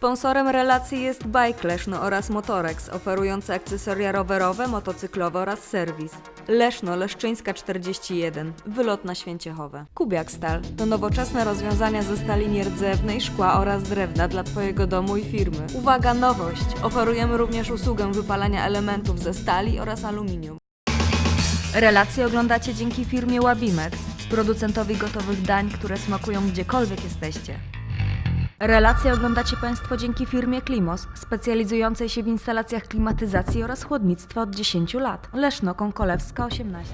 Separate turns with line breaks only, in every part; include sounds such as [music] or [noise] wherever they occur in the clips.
Sponsorem relacji jest Bike Leszno oraz Motorex, oferujący akcesoria rowerowe, motocyklowe oraz serwis. Leszno, Leszczyńska 41, wylot na Święciechowe. Kubiak Stal to nowoczesne rozwiązania ze stali nierdzewnej, szkła oraz drewna dla Twojego domu i firmy. Uwaga, nowość! Oferujemy również usługę wypalania elementów ze stali oraz aluminium. Relacje oglądacie dzięki firmie Wabimex, producentowi gotowych dań, które smakują gdziekolwiek jesteście. Relacje oglądacie Państwo dzięki firmie Klimos, specjalizującej się w instalacjach klimatyzacji oraz chłodnictwa od 10 lat. Leszno, Konkolewska 18.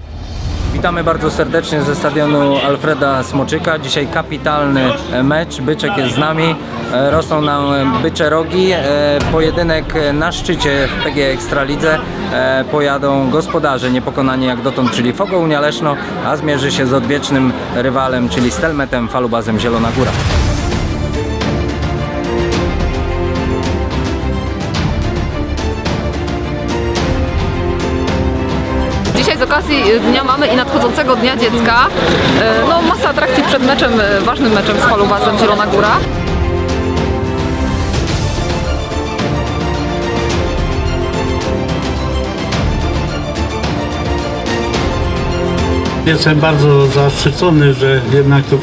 Witamy bardzo serdecznie ze stadionu Alfreda Smoczyka. Dzisiaj kapitalny mecz. Byczek jest z nami. E, Rosną nam bycze rogi. E, Pojedynek na szczycie w PG Ekstralidze. E, Pojadą gospodarze niepokonani jak dotąd, czyli Fogo Unia Leszno, a zmierzy się z odwiecznym rywalem, czyli Stelmetem Falubazem Zielona Góra.
Okazji Dnia Mamy i nadchodzącego Dnia Dziecka, e, no masa atrakcji przed meczem, e, ważnym meczem z Falubazem Zielona Góra.
Jestem bardzo zaszczycony, że jednak tu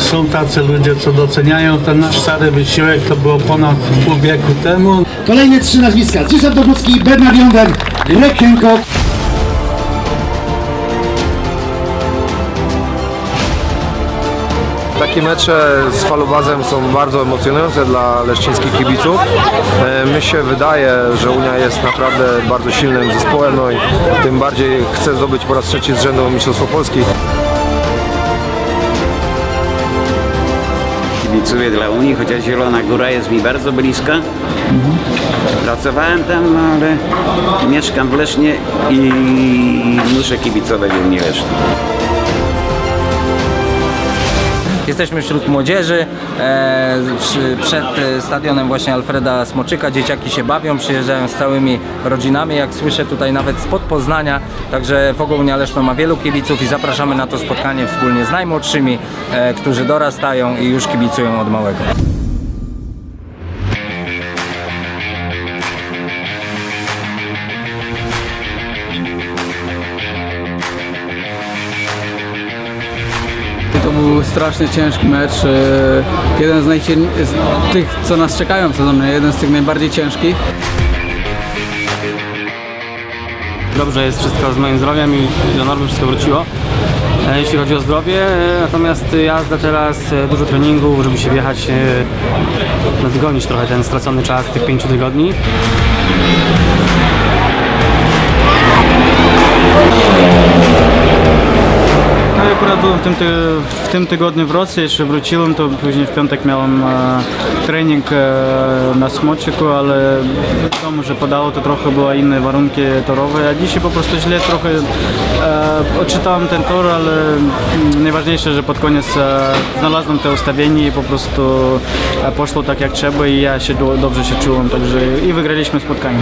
są tacy ludzie, co doceniają ten nasz stary wysiłek. To było ponad pół wieku temu.
Kolejne trzy nazwiska. Zdzisław Dobrucki, Bernard Jonder, Lech Hancock.
Takie mecze z falubazem są bardzo emocjonujące dla leszczyńskich kibiców. E, Mi się wydaje, że Unia jest naprawdę bardzo silnym zespołem, no i tym bardziej chce zdobyć po raz trzeci z rzędu Mistrzostwo Polski.
kibicuję dla Unii, chociaż Zielona Góra jest mi bardzo bliska. Pracowałem tam, ale mieszkam w Lesznie i muszę kibicować Unii Leszno.
Jesteśmy wśród młodzieży, e, przy, przed e, stadionem właśnie Alfreda Smoczyka. Dzieciaki się bawią, przyjeżdżają z całymi rodzinami, jak słyszę tutaj nawet spod Poznania. Także Fogounia Leszno ma wielu kibiców i zapraszamy na to spotkanie wspólnie z najmłodszymi, e, którzy dorastają i już kibicują od małego.
To był strasznie ciężki mecz. e, Jeden z, z tych, co nas czekają w sezonie, jeden z tych najbardziej ciężkich.
Dobrze jest wszystko z moim zdrowiem i do normy wszystko wróciło. E, Jeśli chodzi o zdrowie, e, natomiast jazda teraz, dużo treningu, żeby się wjechać, nadgonić trochę ten stracony czas tych pięciu tygodni. No i akurat byłem w tym, ty, w tym tygodniu w Rosji, jeszcze wróciłem, to później w piątek miałem e, trening e, na Smoczyku, ale wiadomo, że padało to trochę, były inne warunki torowe, a dzisiaj po prostu źle trochę e, odczytałem ten tor, ale najważniejsze, że pod koniec e, znalazłem te ustawienie i po prostu e, poszło tak jak trzeba i ja się do, dobrze się czułem, także i wygraliśmy spotkanie.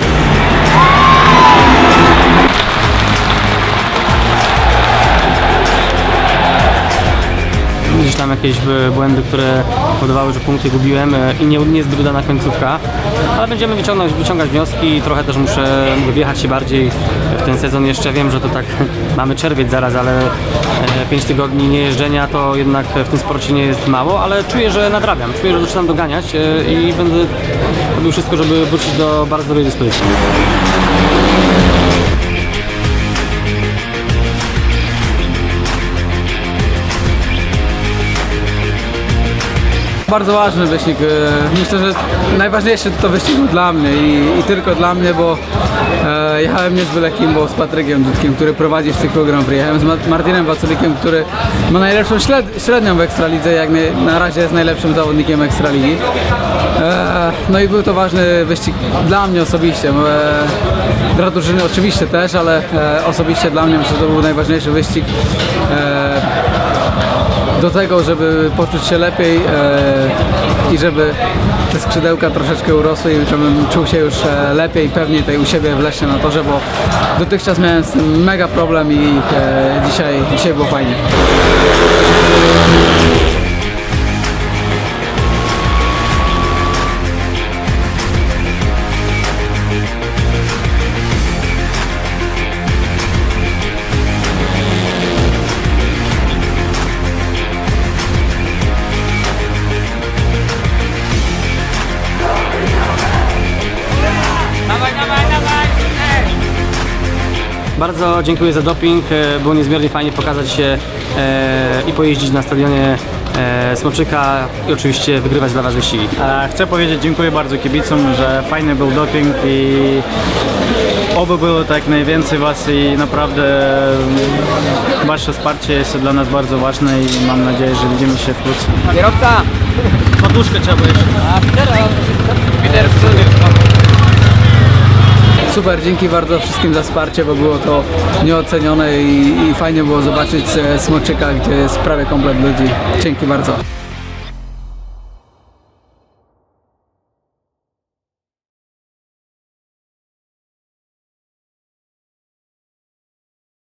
Jakieś błędy, które powodowały, że punkty gubiłem e, i nie, niezbyt udana końcówka, ale będziemy wyciągać, wnioski i trochę też muszę wjechać się bardziej w ten sezon jeszcze. Wiem, że to tak [laughs] mamy czerwiec zaraz, ale 5 tygodni niejeżdżenia to jednak w tym sporcie nie jest mało, ale czuję, że nadrabiam, czuję, że zaczynam doganiać e, i będę robił wszystko, żeby wrócić do bardzo dobrej dyspozycji.
Bardzo ważny wyścig. e, Myślę, że najważniejszy to wyścig dla mnie i, i tylko dla mnie, bo e, jechałem nie z byle kim, bo z Patrykiem Dudkiem, który prowadzi w cyklu Grand Prix. Jechałem z Ma- Martinem Waculikiem, który ma najlepszą śled, średnią w Ekstralidze, jak na razie jest najlepszym zawodnikiem Ekstraligi. E, no i był to ważny wyścig dla mnie osobiście. E, dla drużyny oczywiście też, ale e, osobiście dla mnie myślę, że to był najważniejszy wyścig. E, do tego, żeby poczuć się lepiej e, i żeby te skrzydełka troszeczkę urosły i żebym czuł się już e, lepiej, pewniej tutaj u siebie w Lesznie na torze, bo dotychczas miałem z tym mega problem i e, dzisiaj, dzisiaj było fajnie.
Bardzo dziękuję za doping. E, Było niezmiernie fajnie pokazać się e, i pojeździć na stadionie e, Smoczyka i oczywiście wygrywać dla Was wyścigi.
E, Chcę powiedzieć dziękuję bardzo kibicom, że fajny był doping i oby było tak najwięcej Was i naprawdę Wasze wsparcie jest dla nas bardzo ważne i mam nadzieję, że widzimy się wkrótce.
Kierowca!
Poduszkę trzeba jeszcze.
Super, dzięki bardzo wszystkim za wsparcie, bo było to nieocenione i, i fajnie było zobaczyć e, Smoczyka, gdzie jest prawie komplet ludzi. Dzięki bardzo.